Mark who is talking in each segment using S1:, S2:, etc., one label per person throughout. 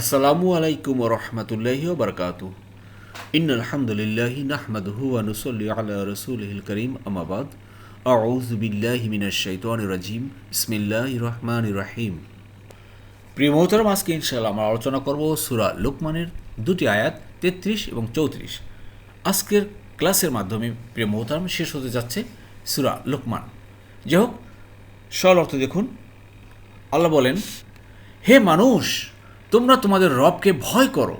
S1: আসসালামু আলাইকুম রহমতুল্লাহি বরকাত ইন আলহামদুলিল্লাহি নাহমাদহু ওয়া নুসাল্লি আলা রাসূলিহিল করিম আমাবাদ আউযু বিল্লাহি মিনাশ শাইতানির রাজিম বিসমিল্লাহির রহমানির রহিম প্রিয় মোহতরম আজকে ইনশাআল্লাহ আমরা আলোচনা করব সুরা লোকমানের দুটি আয়াত, তেত্রিশ এবং চৌত্রিশ। আজকের ক্লাসের মাধ্যমে প্রিয় মোহতরম শেষ হতে যাচ্ছে সুরা লোকমান। যাই হোক, সরল অর্থ দেখুন, আল্লাহ বলেন, হে মানুষ তোমরা তোমাদের রবকে ভয় করো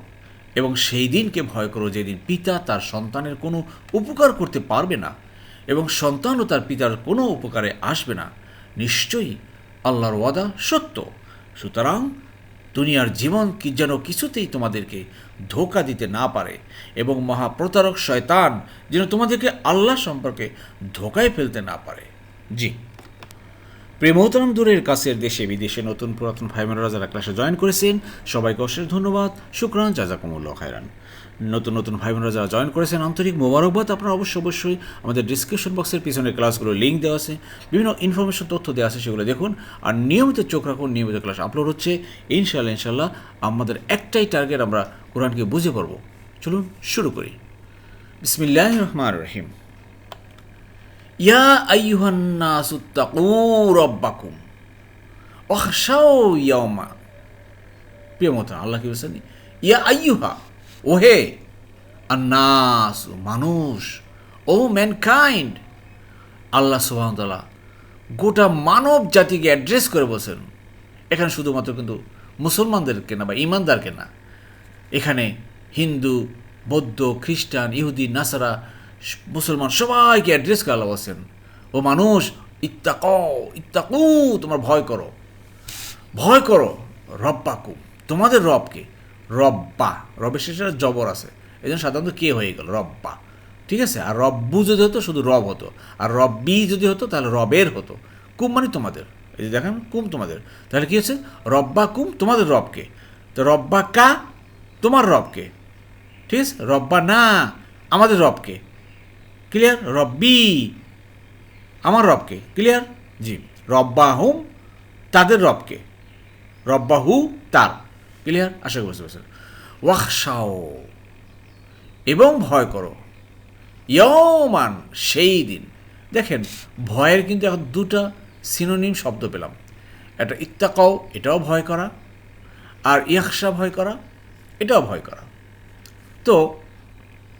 S1: এবং সেই দিনকে ভয় করো যেদিন পিতা তার সন্তানের কোনো উপকার করতে পারবে না এবং সন্তানও তার পিতার কোনো উপকারে আসবে না। নিশ্চয়ই আল্লাহর ওয়াদা সত্য। সুতরাং দুনিয়ার জীবন কি যেন কিছুতেই তোমাদেরকে ধোকা দিতে না পারে এবং মহাপ্রতারক শয়তান যেন তোমাদেরকে আল্লাহ সম্পর্কে ধোকায় ফেলতে না পারে। জি। প্রেমতরম দূরের কাছের দেশে বিদেশে নতুন পুরাতন ভাই বোনেরা যারা ক্লাসে জয়েন করেছেন, সবাইকে অশেষ ধন্যবাদ, শুক্রান, জাজাকুমুল্লাহ খায়রান। নতুন নতুন ভাই বোনেরা যারা জয়েন করেছেন, আন্তরিক মোবারকবাদ, আপনারা অবশ্যই অবশ্যই আমাদের ডিসক্রিপশন বক্সের পিছনে ক্লাসগুলো লিঙ্ক দেওয়া আছে। বিভিন্ন ইনফরমেশন তথ্য দেওয়া আছে, সেগুলো দেখুন। আর নিয়মিত চোখ রাখুন, নিয়মিত ক্লাস আপলোড হচ্ছে। ইনশাল্লাহ ইনশাল্লাহ আমাদের একটাই টার্গেট আমরা কোরআনকে বুঝে পারব চলুন শুরু করি। বিসমিল্লাহ রহমান রহিম। ইয়া ইয়াওমা। প্রিয় আল্লাহ কি ইয়া মানুষ ম্যানকাইন্ড। আল্লাহ গোটা মানব জাতিকে অ্যাড্রেস করে বলছেন। এখানে শুধুমাত্র কিন্তু মুসলমানদেরকে না বা ইমানদারকে না। এখানে হিন্দু, বৌদ্ধ, খ্রিস্টান, ইহুদি, নাসারা মুসলমান সবাইকে অ্যাড্রেস করে বলছেন, ও মানুষ, ইত্তাক, ইত্তাকু, তোমার ভয় করো। ভয় করো রব্বাকু, তোমাদের রবকে। রব্বা, রবের শেষে জবর আছে। এই জন্য সাধারণত কে হয়ে গেল? রব্বা। ঠিক আছে? আর রব্বু যদি হতো, শুধু রব হতো। আর রব্বি যদি হতো, তাহলে রবের হতো। কুম মানে তোমাদের। এই যে দেখেন, কুম তোমাদের। তাহলে কী হচ্ছে? রব্বা কুম তোমাদের রবকে। তো রব্বা কা তোমার রবকে। ঠিক আছে? রব্বা না, আমাদের রবকে। ক্লিয়ার রব্বি। আমার রবকে। ক্লিয়ার জি। রব্বা হুম তাদের রবকে। রব্বা হু তার। ক্লিয়ার আশা করি বুঝতে পারছেন। ওয়াকশাও এবং ভয় করো। ইয়মান সেই দিন। দেখেন, ভয়ের কিন্তু এখন দুটা সিনোনিম শব্দ পেলাম। একটা ইত্তাকাও, এটাও ভয় করা। আর ইয়াকশা ভয় করা, এটাও ভয় করা। তো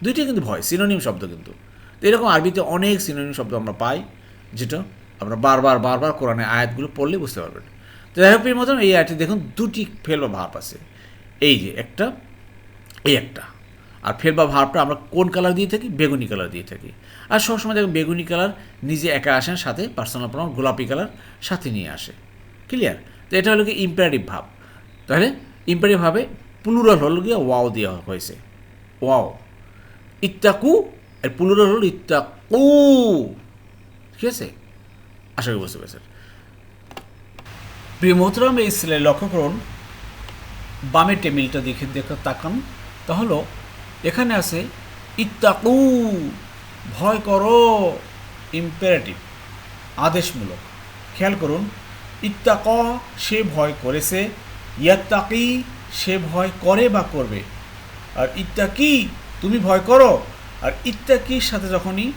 S1: দুইটাই কিন্তু ভয় সিনোনিম শব্দ কিন্তু। তো এরকম আরবিতে অনেক সিনোনিম শব্দ আমরা পাই, যেটা আমরা বারবার বারবার কোরআনে আয়াতগুলো পড়লে বুঝতে পারবেন। তো যাই হোক এর মতন এই আয়াতটি দেখুন, দুটি ফেল বা ভাব আছে। এই যে একটা, এই একটা। আর ফেল বা ভাবটা আমরা কোন কালার দিয়ে থাকি? বেগুনি কালার দিয়ে থাকি। আর সবসময় দেখুন, বেগুনি কালার নিজে একা আসেন সাথে পার্সোনাল প্রনাম গোলাপি কালার সাথে নিয়ে আসে। ক্লিয়ার তো এটা হলো কি ইম্পারেটিভ ভাব। তাহলে ইম্পারেটিভ ভাবে প্লুরাল হলো গিয়ে ওয়াও দেওয়া হয়েছে। ওয়াও। ইত্তাকু এর প্লুরাল হলো ইত্তাকু ঠিক আছে? আশা করি বুঝতে পেরেছেন। প্রিয় মোহতরাম, এই সিলাই লক্ষ্য করুন। বামের টেবিলটা দেখে দেখে তাকান। তাহলে এখানে আছে, ইত্তাকু ভয় করো ইম্পারেটিভ আদেশমূলক খেয়াল করুন ইত্তাক সে ভয় করেছে ইয়াত্তাকি সে ভয় করে বা করবে আর ইত্তাকি তুমি ভয় করো আর ইত্তাকির সাথে যখনই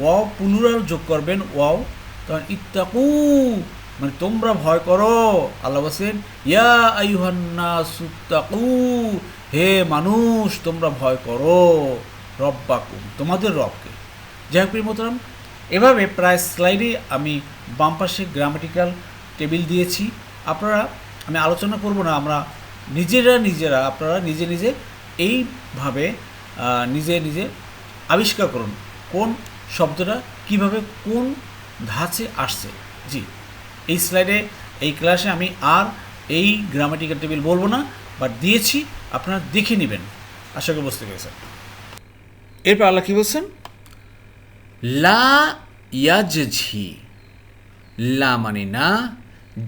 S1: ওয়াও পুনরায় যোগ করবেন, ওয়াও, তখন ইত্তাকু মানে তোমরা ভয় করো। আল্লাহ বলছেন, ইয়া আইহান্না সুত্তাকু হে মানুষ, তোমরা ভয় করো। রব্বাকুম, তোমাদের রবকে। হোক মোতরাম এভাবে প্রায় স্লাইডে আমি বাম পাশে গ্রামাটিক্যাল টেবিল দিয়েছি। আপনারা, আমি আলোচনা করব না, আমরা নিজেরা নিজেরা, আপনারা নিজে নিজে এইভাবে নিজে নিজে আবিষ্কার করুন কোন শব্দটা কীভাবে কোন ধাঁচে আসছে? জি, এই স্লাইডে এই ক্লাসে আমি আর এই গ্রামাটিক্যাল টেবিল বলব না বাট দিয়েছি, আপনারা দেখে নেবেন। আশা করি বুঝতে পেরেছেন। এরপর আল্লাহ কী বলছেন? লা ইয়াজঝি, লা মানে না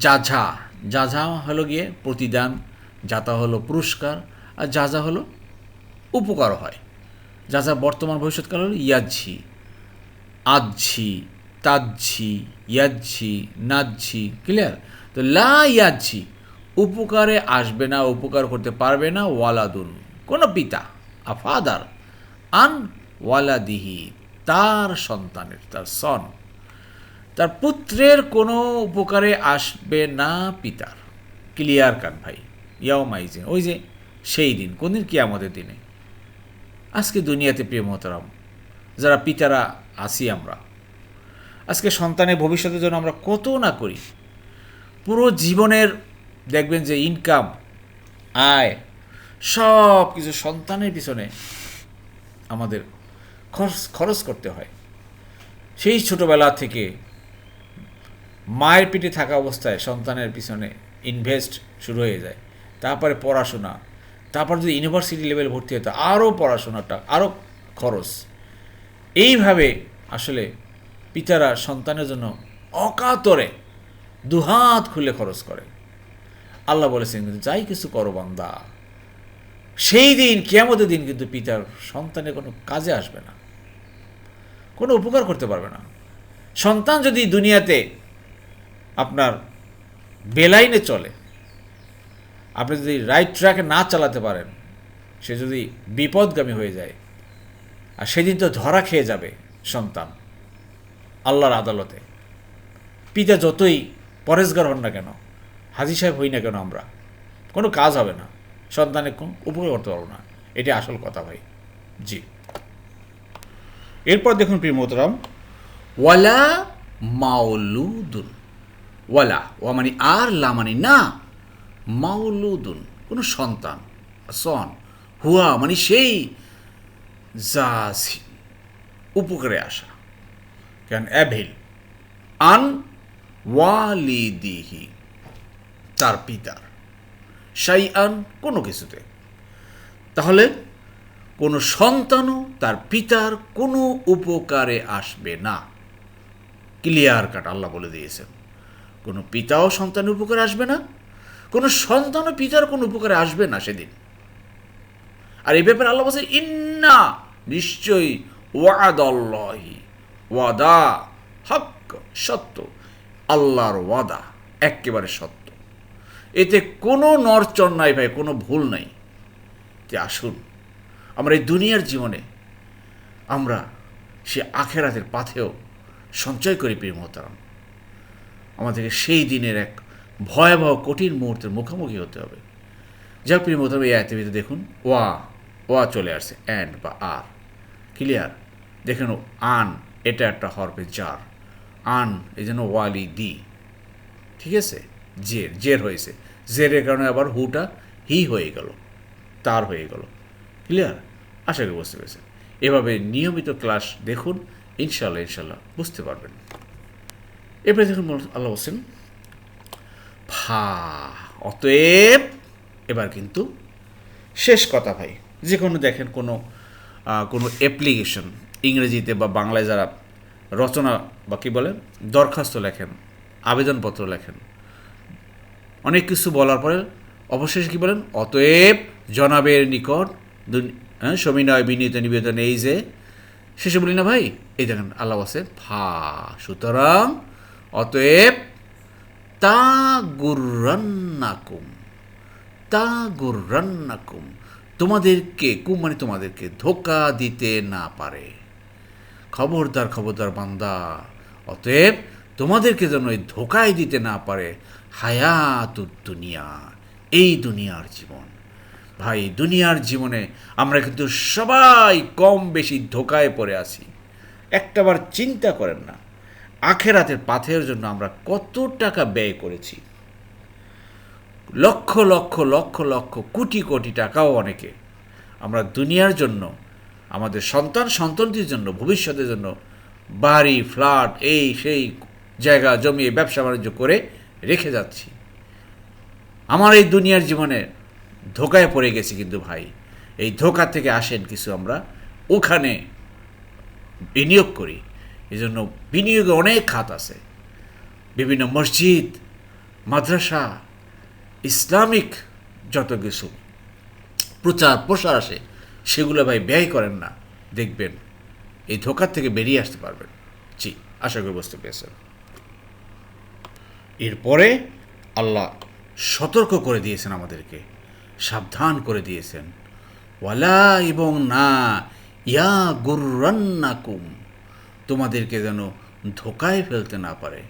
S1: যাঝা যাঝা হলো গিয়ে প্রতিদান যাতা হলো পুরস্কার, আর যাজা হলো উপকার হয়। যাজা বর্তমান ভবিষ্যৎকাল হলো ইয়াজ্ঝি, আজ্ঝি, তাজ্ঝি, ইয়াজ্ঝি, নাজ্ঝি ক্লিয়ার তো লা ইয়াজ্ঝি, উপকারে আসবে না, উপকার করতে পারবে না, ওয়ালাদুন, কোনো পিতা, আ ফাদার, আন ওয়ালাদিহি, তার সন্তানের, তার সন তার পুত্রের কোনো উপকারে আসবে না পিতার। ক্লিয়ার কান ভাই ইয়াও মাইজিন ওই যে সেই দিন কোন দিন কি আমাদের দিনে। আজকে দুনিয়াতে প্রিয় মহতারাম, যারা পিতারা আসি আমরা, আজকে সন্তানের ভবিষ্যতের জন্য আমরা কত না করি, পুরো জীবনের দেখবেন যে ইনকাম আয় সব কিছু সন্তানের পিছনে আমাদের খরচ খরচ করতে হয়। সেই ছোটোবেলা থেকে মায়ের পিঠে থাকা অবস্থায় সন্তানের পিছনে ইনভেস্ট শুরু হয়ে যায়। তারপরে পড়াশোনা তারপর যদি ইউনিভার্সিটি লেভেল ভর্তি হতো আরও পড়াশোনাটা আরও খরচ। এইভাবে আসলে পিতারা সন্তানের জন্য অকাতরে দুহাত খুলে খরচ করে। আল্লাহ বলেছেন, কিন্তু যাই কিছু করো বান্দা, সেই দিন, কেয়ামতের দিন কিন্তু পিতার সন্তানের কোনো কাজে আসবে না। কোনো উপকার করতে পারবে না। সন্তান যদি দুনিয়াতে আপনার বেলাইনে চলে আপনি যদি রাইট ট্র্যাকে না চালাতে পারেন, সে যদি বিপদগামী হয়ে যায়, আর সেদিন তো ধরা খেয়ে যাবে সন্তান আল্লাহর আদালতে। পিতা যতই পরেশগার হন না কেন, হাজি সাহেব হই না কেন আমরা, কোনো কাজ হবে না, সন্তানের উপকার করতে পারব না। এটি আসল কথা ভাই। জি। এরপর দেখুন প্রিয় মোহতরাম, ওয়ালা মাউলুদুন, ওয়ালা, ওয়া মানে আর, লা মানে না মাউলুদুন, কোনো সন্তান, সন, হুয়া মানে সেই যা উপকারে আসা। কেন? অ্যাভেল, আন ওয়ালিদিহি, তার পিতার। সাই আন কোনো কিছুতে। তাহলে কোনো সন্তানও তার পিতার কোনো উপকারে আসবে না। ক্লিয়ার কাট, আল্লাহ বলে দিয়েছেন। কোনো পিতাও সন্তানের উপকারে আসবে না কোনো সন্তানও পিতার কোনো উপকারে আসবে না সেদিন। আর এই ব্যাপারে আল্লাহ বলছে, ইন্না নিশ্চয়ই ওয়াদাল্লাহি। ওয়াদা হক, সত্য। আল্লাহর ওয়াদা একেবারে সত্য। এতে কোনো নরচর নাই ভাই, কোনো ভুল নাই। যে আসুন, আমরা এই দুনিয়ার জীবনে আমরা সে আখেরাতের পাথেও সঞ্চয় করি, প্রিয় মহতারাম। আমাদেরকে সেই দিনের এক ভয়াবহ, কঠিন মুহূর্তের মুখোমুখি হতে হবে। যাক, প্রিয় মহতারাম এই আয়তের ভিতরে দেখুন, ওয়া ওয়া চলে আসছে অ্যান্ড বা আর। ক্লিয়ার দেখেন, আন, এটা একটা হরফে জার। আন, এই জন্য ওয়ালি দি। ঠিক আছে? জের জের হয়েছে। জেরের কারণে আবার হুটা, হি হয়ে গেল, তার হয়ে গেল। ক্লিয়ার আশা করি বুঝতে পেরেছেন। এভাবে নিয়মিত ক্লাস দেখুন ইনশাল্লাহ ইনশাল্লাহ বুঝতে পারবেন। এরপরে দেখুন, আল্লাহ বলছেন ফা, অতএব এবার কিন্তু শেষ কথা ভাই। যে কোনো দেখেন কোনো কোনো অ্যাপ্লিকেশন ইংরেজিতে বা বাংলায় যারা রচনা বা কী বলেন দরখাস্ত লেখেন, আবেদনপত্র লেখেন, অনেক কিছু বলার পরে অবশেষে কী বলেন, অতএব জনাবের নিকট হ্যাঁ সমিনয় বিনীত, নিবেদন, এই যে, শেষে বলি না ভাই, এই দেখেন আল্লাহ আছে ফা, সুতরাং অতএব তা গুর্রান্নাকুম তা গুর্রান্নাকুম তোমাদেরকে, কুম মানে তোমাদেরকে ধোকা দিতে না পারে। খবরদার খবরদার বান্দা, অতএব তোমাদেরকে যেন এই ধোকায় দিতে না পারে। হায়াত দুনিয়া, এই দুনিয়ার জীবন। ভাই, দুনিয়ার জীবনে আমরা কিন্তু সবাই কম বেশি ধোকায় পড়ে আছি। একটাবার চিন্তা করেন না। আখেরাতের পাথের জন্য আমরা কত টাকা ব্যয় করেছি? লক্ষ লক্ষ লক্ষ লক্ষ, কোটি কোটি টাকাও অনেকে। আমরা দুনিয়ার জন্য, আমাদের সন্তান সন্তানটির জন্য, ভবিষ্যতের জন্য বাড়ি, ফ্ল্যাট, এই, সেই জায়গা, জমি ব্যবসা বাণিজ্য করে রেখে যাচ্ছি। আমার এই দুনিয়ার জীবনে ধোকায় পড়ে গেছি কিন্তু ভাই। এই ধোকা থেকে আসেন কিছু আমরা ওখানে বিনিয়োগ করি। এই জন্য বিনিয়োগে অনেক খাত আছে। বিভিন্ন মসজিদ, মাদ্রাসা, ইসলামিক যত কিছু প্রচার প্রসার আসে সেগুলো ভাই ব্যয় করেন না। দেখবেন, এই ধোকার থেকে বেরিয়ে আসতে পারবেন। জি, আশা করি বুঝতে পেরেছেন। এরপরে আল্লাহ সতর্ক করে দিয়েছেন আমাদেরকে। সাবধান করে দিয়েছেন। ওয়ালা এবং না ইয়া গুর্রান্নাকুম। তোমাদেরকে যেন ধোকায় ফেলতে না পারে।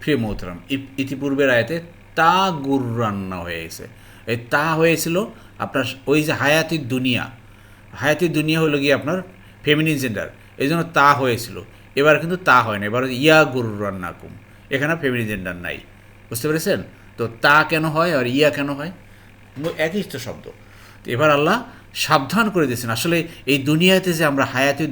S1: প্রিয় মোহতরাম ইতিপূর্বের আয়তে তা গুর্রান্না হয়ে গেছে। এই তা হয়েছিল আপনার ওই যে হায়াতি দুনিয়া। হায়াতি দুনিয়া হলো গিয়ে আপনার ফেমিনিন জেন্ডার এই জন্য তা হয়েছিল। এবার কিন্তু তা হয় না। এবার ইয়া গুর্রান্নাকুম এখানে ফেমিনিন জেন্ডার নাই। বুঝতে পেরেছেন? তো তা কেন হয় আর ইয়া কেন হয়? একই তো শব্দ। এবার আল্লাহ সাবধান করে দিয়েছেন। আসলে এই দুনিয়াতে যে আমরা হায়াতে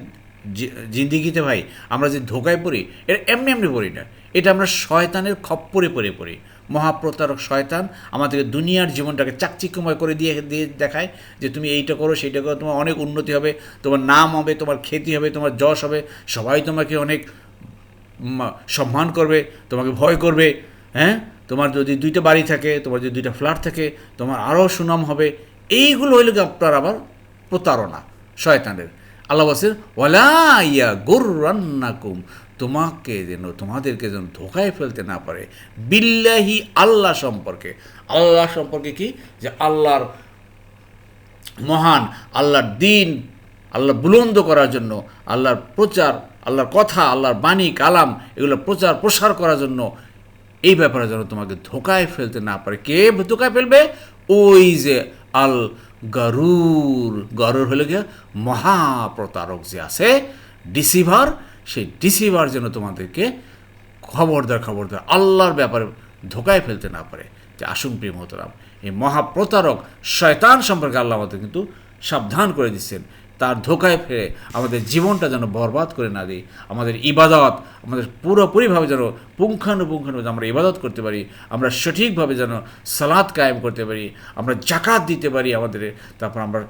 S1: জিন্দিগিতে ভাই, আমরা যে ধোকায় পড়ি, এটা এমনি এমনি পড়ি না। এটা আমরা শয়তানের খপ্পরে পড়ে পড়ি। মহাপ্রতারক শয়তান আমাদেরকে দুনিয়ার জীবনটাকে চাকচিক্যময় করে দিয়ে দিয়ে দেখায় যে তুমি এইটা করো, সেইটা করো, তোমার অনেক উন্নতি হবে, তোমার নাম হবে, তোমার খ্যাতি হবে, তোমার যশ হবে, সবাই তোমাকে অনেক সম্মান করবে, তোমাকে ভয় করবে হ্যাঁ? তোমার যদি দুইটা বাড়ি থাকে, তোমার যদি দুইটা ফ্ল্যাট থাকে, তোমার আরও সুনাম হবে। এইগুলো হইল আপনার আবার প্রতারণা শয়তানের। আল্লাহ বলছেন, ওয়ালা ইয়া তোমাকে যেন, তোমাদেরকে যেন ধোকায় ফেলতে না পারে। বিল্লাহি আল্লাহ সম্পর্কে। আল্লাহ সম্পর্কে কি? যে আল্লাহর মহান, আল্লাহর দিন আল্লাহ বুলন্দ করার জন্য, আল্লাহর প্রচার, আল্লাহর কথা, আল্লাহর বাণী, কালাম, এগুলো প্রচার, প্রসার করার জন্য এই ব্যাপারে যেন তোমাকে ধোকায় ফেলতে না পারে। কে ধোকায় ফেলবে? ওই যে আল গরুর গরুর হলে গিয়ে মহাপ্রতারক যে আছে ডিসিভার সেই ডিসিভার যেন তোমাদেরকে খবর দেওয়ার খবর খবরদার আল্লাহর ব্যাপারে ধোকায় ফেলতে না পারে। যে আসুন প্রিয় মহতরাম এই মহাপ্রতারক শয়তান সম্পর্কে আল্লাহ আমাদের কিন্তু সাবধান করে দিচ্ছেন। তার ধোকায় ফেরে আমাদের জীবনটা যেন বরবাদ করে না দিই। আমাদের ইবাদত, আমাদের পুরোপুরিভাবে যেন পুঙ্খানুপুঙ্খানু আমরা ইবাদত করতে পারি, আমরা সঠিকভাবে যেন সালাদ কায়েম করতে পারি, আমরা জাকাত দিতে পারি আমাদের, তারপর আমরা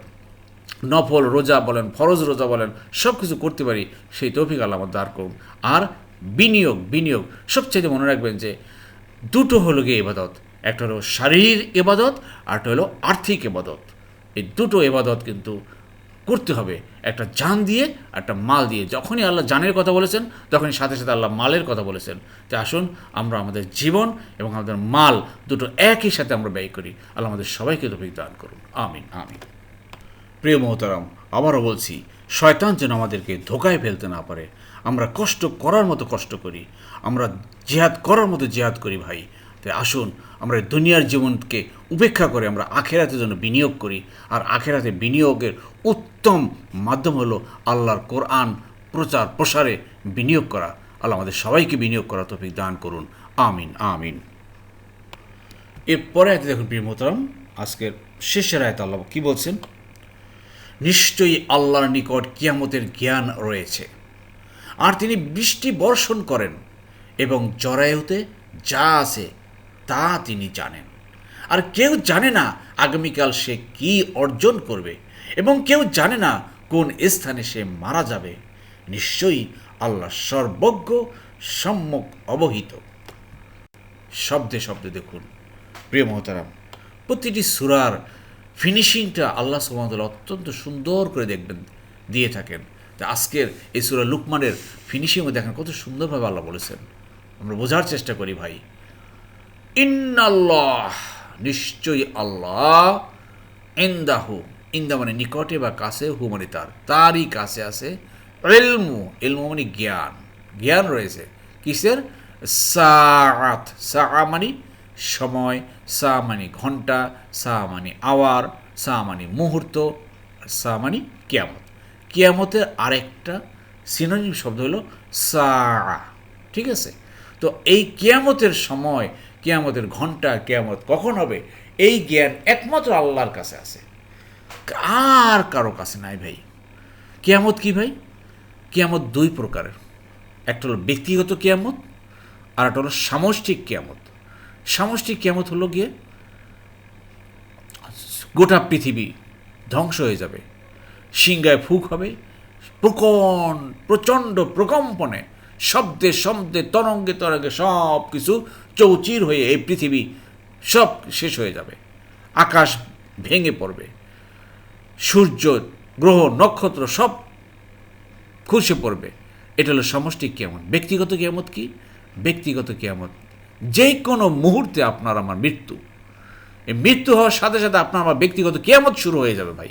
S1: নফল রোজা বলেন, ফরজ রোজা বলেন সব কিছু করতে পারি, সেই তৌফিক আল্লাহ আমার দাঁড় করুন। আর বিনিয়োগ বিনিয়োগ সবচেয়ে মনে রাখবেন যে দুটো হলো গিয়ে এবাদত একটা হলো শারীরিক এবাদত আর একটা হলো আর্থিক এবাদত এই দুটো এবাদত কিন্তু করতে হবে। একটা জান দিয়ে, একটা মাল দিয়ে। যখনই আল্লাহ জানের কথা বলেছেন, তখনই সাথে সাথে আল্লাহ মালের কথা বলেছেন। তো আসুন, আমরা আমাদের জীবন এবং আমাদের মাল দুটো একই সাথে আমরা ব্যয় করি। আল্লাহ আমাদের সবাইকে তৌফিক দান করুন। আমিন আমিন। প্রিয় মহতারাম, আবারও বলছি, শয়তান যেন আমাদেরকে ধোকায় ফেলতে না পারে। আমরা কষ্ট করার মতো কষ্ট করি। আমরা জেহাদ করার মতো জেহাদ করি ভাই। তাই আসুন আমরা দুনিয়ার জীবনকে উপেক্ষা করে আমরা আখেরাতের জন্য বিনিয়োগ করি। আর আখেরাতে বিনিয়োগের উত্তম মাধ্যম হলো আল্লাহর কোরআন প্রচার, প্রসারে বিনিয়োগ করা। আল্লাহ আমাদের সবাইকে বিনিয়োগ করা তফিক দান করুন। আমিন আমিন। এরপরে আয়তে দেখুন, প্রিয় আজকের শেষের আয়তে আল্লাহ কী বলছেন? নিশ্চয়ই আল্লাহর নিকট কিয়ামতের জ্ঞান রয়েছে। আর তিনি বৃষ্টি বর্ষণ করেন এবং জরায়ুতে যা আছে তা তিনি জানেন। আর কেউ জানে না আগামীকাল সে কি অর্জন করবে এবং কেউ জানে না কোন স্থানে সে মারা যাবে। নিশ্চয়ই আল্লাহ সর্বজ্ঞ, সম্যক, অবহিত। শব্দে শব্দে দেখুন, প্রিয় মহতারাম, প্রতিটি সুরার ফিনিশিংটা আল্লাহ সুহামতাল্লাহ অত্যন্ত সুন্দর করে দেখবেন, দিয়ে থাকেন। আজকের এই সুরা লুকমানের ফিনিশিংও দেখেন কত সুন্দরভাবে আল্লাহ বলেছেন। আমরা বোঝার চেষ্টা করি ভাই। ইন্নাল্লাহ, নিশ্চয়ই আল্লাহ ইন্দাহু, ইন্দা মানে নিকটে বা কাছে, হু মানে তার, তারই কাছে আছে। এলমু এলমু মানে জ্ঞান জ্ঞান রয়েছে। কিসের? সাআত, সা মানে সময়, সা মানে ঘণ্টা, সা মানে আওয়ার, সা মানে মুহূর্ত, সা মানে কিয়ামত। কিয়ামতের আরেকটা সিনোনিম শব্দ হলো সা ঠিক আছে? তো এই কিয়ামতের সময় কিয়ামতের ঘণ্টা, কেয়ামত কখন হবে? এই জ্ঞান একমাত্র আল্লাহর কাছে আছে। আর কারও কাছে নাই ভাই। কেয়ামত কি ভাই? কেয়ামত দুই প্রকারের। একটা হলো ব্যক্তিগত কেয়ামত, আর একটা হলো সামষ্টিক কেয়ামত। সামষ্টিক কেয়ামত হলো গিয়ে গোটা পৃথিবী ধ্বংস হয়ে যাবে। সিংগায় ফুক হবে। প্রকন, প্রচণ্ড প্রকম্পনে শব্দে শব্দে, তরঙ্গে তরঙ্গে সব কিছু চৌচির হয়ে এই পৃথিবী সব শেষ হয়ে যাবে। আকাশ ভেঙে পড়বে। সূর্য, গ্রহ, নক্ষত্র সব খুশে পড়বে। এটা হলো সমষ্টিক কিয়ামত। ব্যক্তিগত কিয়ামত কি? ব্যক্তিগত কিয়ামত। যে কোনো মুহূর্তে আপনার আমার মৃত্যু।
S2: এই মৃত্যু হওয়ার সাথে সাথে আপনার আমার ব্যক্তিগত কেয়ামত শুরু হয়ে যাবে ভাই।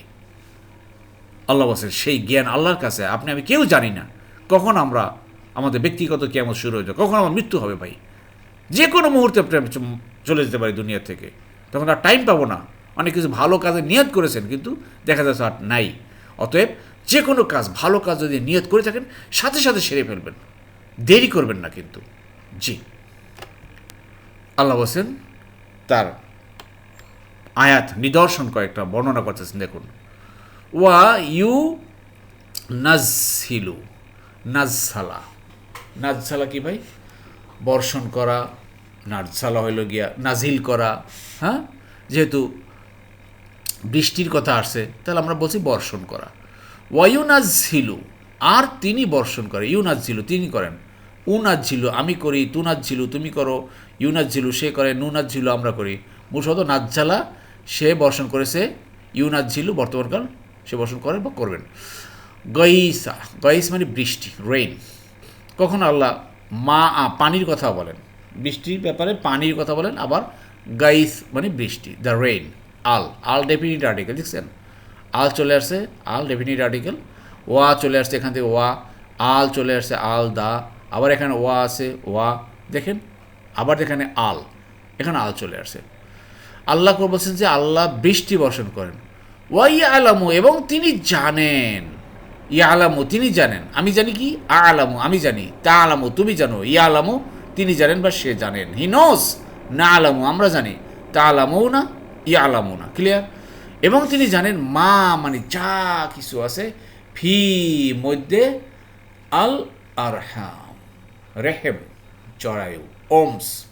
S2: আল্লাহ বলছেন, সেই জ্ঞান আল্লাহর কাছে। আপনি, আমি কেউ জানি না কখন আমরা আমাদের ব্যক্তিগত কেয়ামত শুরু হয়ে যাবে কখন আমার মৃত্যু হবে ভাই। যে কোনো মুহূর্তে চলে যেতে পারি দুনিয়া থেকে। তখন আর টাইম পাবো না। অনেক কিছু ভালো কাজে নিয়ত করেছেন, কিন্তু দেখা যাচ্ছে আর নাই। অতএব যে কোনো কাজ, ভালো কাজ যদি নিয়ত করে থাকেন, সাথে সাথে সেরে ফেলবেন। দেরি করবেন না কিন্তু। জি। আল্লাহ হোসেন তার আয়াত নিদর্শন কয়েকটা বর্ণনা করতেছেন, দেখুন। ওয়া ইউ নাজহিলু নাজসালা নাজসালা কি ভাই? বর্ষণ করা নাজসালা হইল গিয়া নাজিল করা হ্যাঁ? যেহেতু বৃষ্টির কথা আসছে, তাহলে আমরা বলছি বর্ষণ করা। ওয়াইউনাজ ঝিলু আর তিনি বর্ষণ করে ইউনাজ ঝিলু তিনি করেন। উনাজ ঝিলু আমি করি তুনাজ ঝিলু তুমি করো ইউনাজ ঝিলু সে করে নুনাজ ঝিলু আমরা করি। মূলত নাজ্জালা সে বর্ষণ করেছে ইউনাজ ঝিলু বর্তমানকাল সে বর্ষণ করেন বা করবেন। গইসা, গইস মানে বৃষ্টি রেইন কখন আল্লাহ মা আ, পানির কথা বলেন। বৃষ্টির ব্যাপারে পানির কথা বলেন আবার গাইস মানে বৃষ্টি দ্য রেইন আল। আল ডেফিনিট আর্টিকেল দেখছেন? আল চলে আসছে আল ডেফিনিট আর্টিকেল। ওয়া চলে আসছে এখান থেকে ওয়া। আল চলে আসছে আল দা। আবার এখানে ওয়া আছে ওয়া। দেখেন? আবার এখানে আল। এখানে আল চলে আসছে। আল্লাহ বলছেন যে আল্লাহ বৃষ্টি বর্ষণ করেন। ওয়াই আলামু এবং তিনি জানেন। ইয়া আলামু তিনি জানেন। আমি জানি কি? আ আলামু, আমি জানি। তা আলামু তুমি জানো। ইয়া আলামু তিনি জানেন বা সে জানেন। হি নোস না আলামু আমরা জানি। তা আলামু না ইয়া আলামু না। ক্লিয়ার এবং তিনি জানেন মা মানে যা কিছু আছে ফি মধ্যে আল আরহাম রেহেম, জরায়ু, ওমস।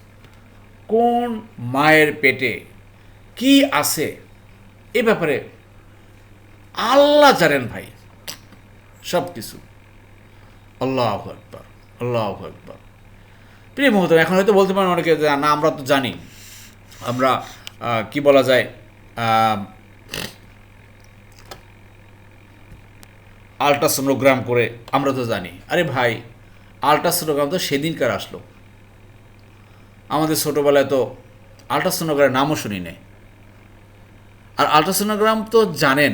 S2: কোন মায়ের পেটে কি আছে? এ ব্যাপারে আল্লাহ জানেন ভাই। সব কিছু আল্লাহ একবার আল্লাহ একবার প্রিয় মহোদয় এখন হয়তো বলতে পারেন অনেকে না, আমরা তো জানি। আমরা কি বলা যায় আলট্রাসোনোগ্রাম করে আমরা তো জানি। আরে ভাই, আলট্রাসোনোগ্রাম তো সেদিনকার আসলো। আমাদের ছোটোবেলায় তো আলট্রাসোনোগ্রামের নামও শুনি নাই আর আলট্রাসোনোগ্রাম তো জানেন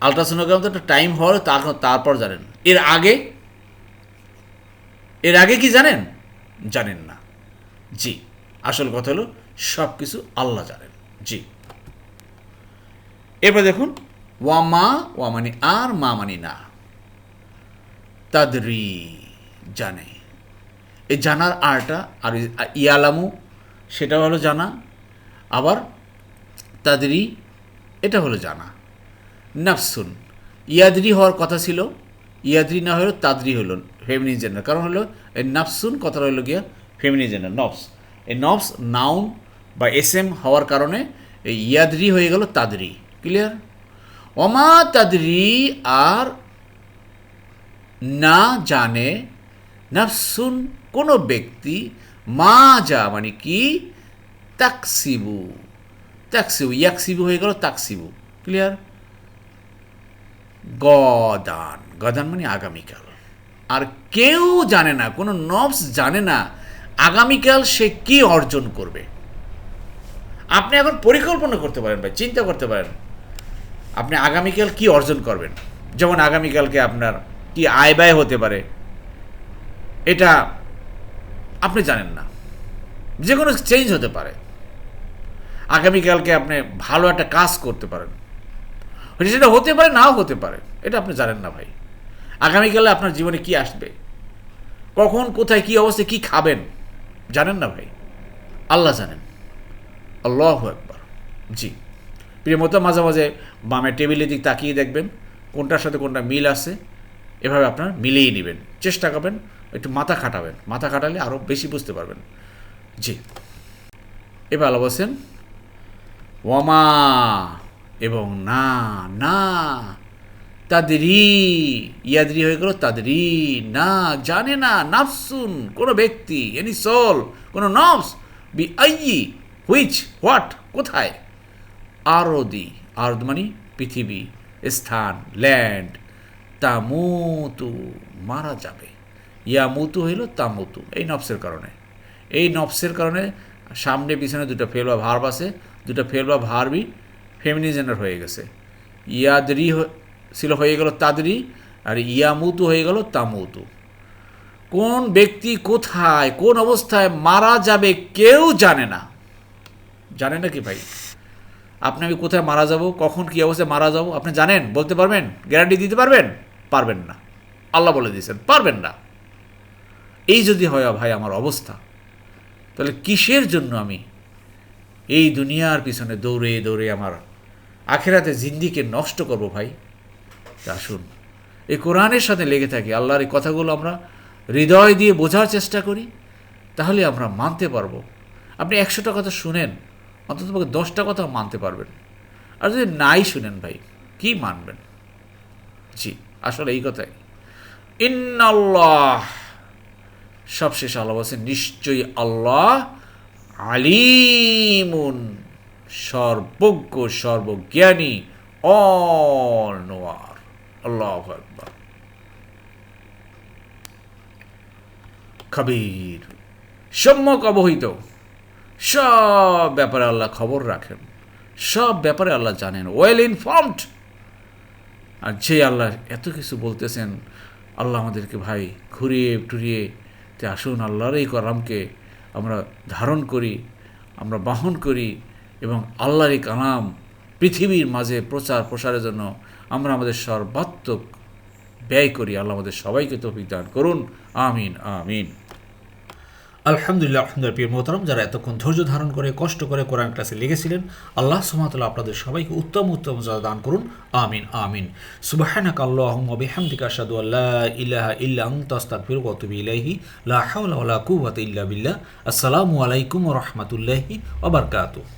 S2: আলট্রাসোনোগ্রাম তো একটা টাইম হওয়ার তার তারপর জানেন। এর আগে এর আগে কি জানেন? জানেন না। জি, আসল কথা হলো সব কিছু আল্লাহ জানেন। জি। এরপর দেখুন ওয়া মা ওয়া মানে আর মা মানে না। তাদরি জানে। এই জানার আরটা, আর ইয়ালামু সেটা হলো জানা। আবার তাদরি, এটা হলো জানা। নাফসুন। ইয়াদরি হওয়ার কথা ছিল, ইয়াদরি না হলো তাদরি হলো ফেমিনি জেন্ডার কারণ হলো, এই নাফসুন কথাটা হলো গিয়া ফেমিনি জেন্ডার নফস এই নফস নাউন বা এস এম হওয়ার কারণে এই ইয়াদরি হয়ে গেল তাদরি। ক্লিয়ার অমা তাদরি আর না জানে নাফসুন কোনো ব্যক্তি, মা যা মানে কি? তাকসিবু। তাকসিবু, ইয়াকসিবু হয়ে গেল তাকসিবু। ক্লিয়ার গদান। গদান মানে আগামীকাল। আর কেউ জানে না, কোনো নবস জানে না আগামীকাল সে কি অর্জন করবে। আপনি এখন পরিকল্পনা করতে পারেন ভাই, চিন্তা করতে পারেন। আপনি আগামীকাল কি অর্জন করবেন? যেমন আগামীকালকে আপনার কি আয় ব্যয় হতে পারে, এটা আপনি জানেন না। যে কোনো চেঞ্জ হতে পারে। আগামীকালকে আপনি ভালো একটা কাজ করতে পারেন। সেটা হতে পারে, নাও হতে পারে, এটা আপনি জানেন না ভাই। আগামীকালে আপনার জীবনে কি আসবে? কখন, কোথায়, কি অবস্থায়, কি খাবেন? জানেন না ভাই? আল্লাহ জানেন। আল্লাহ একবার জি। প্রিয় মতো মাঝে মাঝে বামের টেবিলের দিক তাকিয়ে দেখবেন, কোনটার সাথে কোনটা মিল আছে, এভাবে আপনার মিলিয়ে নেবেন। চেষ্টা করবেন, একটু মাথা খাটাবেন। মাথা খাটালে আরও বেশি বুঝতে পারবেন। জি। এবার আলো বলছেন ওয়ামা এবং না না, তাদেরই ইয়াদি হয়ে গেল, তাদেরই না, জানে না, নাফসুন, কোনো ব্যক্তি এনি সল কোনো নফস, বি আই হুইচ হোয়াট কোথায়? আরদি, আরদ মানে পৃথিবী, স্থান ল্যান্ড তামুতু, মারা যাবে। ইয়ামুতু হইল তামুতু, এই নফসের কারণে। এই নফসের কারণে সামনে, পিছনে দুটো ফেল বা ভার্ব আছে, দুটো ফেল বা ফেমিনিজেন্ডার হয়ে গেছে। ইয়াদরি ছিল হয়ে গেল তাদরি, আর ইয়ামুতু হয়ে গেল তামুতু। কোন ব্যক্তি কোথায়, কোন অবস্থায় মারা যাবে কেউ জানে না। জানে না কি ভাই? আপনি আমি কোথায় মারা যাব, কখন কী অবস্থায় মারা যাব, আপনি জানেন? বলতে পারবেন? গ্যারান্টি দিতে পারবেন? পারবেন না। আল্লাহ বলে দিয়েছেন, পারবেন না। এই যদি হয় ভাই আমার অবস্থা, তাহলে কিসের জন্য আমি এই দুনিয়ার পিছনে দৌড়ে দৌড়ে আমার আখেরাতে জিন্দিকে নষ্ট করব ভাই। আসুন এই কোরআনের সাথে লেগে থাকি, আল্লাহর এই কথাগুলো আমরা হৃদয় দিয়ে বোঝার চেষ্টা করি, তাহলে আমরা মানতে পারব। আপনি একশোটা কথা শুনেন, অন্তত পক্ষে দশটা কথা মানতে পারবেন। আর যদি নাই শুনেন ভাই, কি মানবেন? জি, আসলে এই কথাই। ইন্নাল্লাহ, সবশেষ আল্লাহ বলছেন, নিশ্চয়ই আল্লাহ আলিমুন। সর্বজ্ঞ, সর্বজ্ঞানী অল নোয়ার আল্লাহ একবার খাবির সম্যক অবহিত। সব ব্যাপারে আল্লাহ খবর রাখেন। সব ব্যাপারে আল্লাহ জানেন। ওয়েল ইনফর্মড আর যে আল্লাহ এত কিছু বলতেছেন, আল্লাহ আমাদেরকে ভাই ঘুরিয়ে টুরিয়ে তে আসুন, আল্লাহর এই কালামকে আমরা ধারণ করি, আমরা বাহন করি। এবং আল্লাহর এই কালাম পৃথিবীর মাঝে প্রচার প্রসারের জন্য আমরা আমাদের সর্বাত্মক ব্যয় করি। আল্লাহ আমাদের সবাইকে তৌফিক দান করুন। আমিন আমিন।
S1: আলহামদুলিল্লাহ আলহামদুলিল্লাহ, প্রিয় মোহতরম, যারা এতক্ষণ ধৈর্য ধারণ করে, কষ্ট করে কোরআন ক্লাসে লেগেছিলেন আল্লাহ সুমাতাল্লাহ আপনাদের সবাইকে উত্তম উত্তম দান করুন। আমিন আমিন। সুবাহানাক আল্লাহুম্মা বিহামদিকা আশহাদু আল্লা ইলাহা ইল্লা আনতা, আস্তাগফিরুকা ওয়া আতুবু ইলাইহি। লা হাওলা ওয়া লা কুওয়াতা ইল্লা বিল্লাহ। আসসালামু আলাইকুম রাহমাতুল্লাহি ওয়া বারাকাতুহু।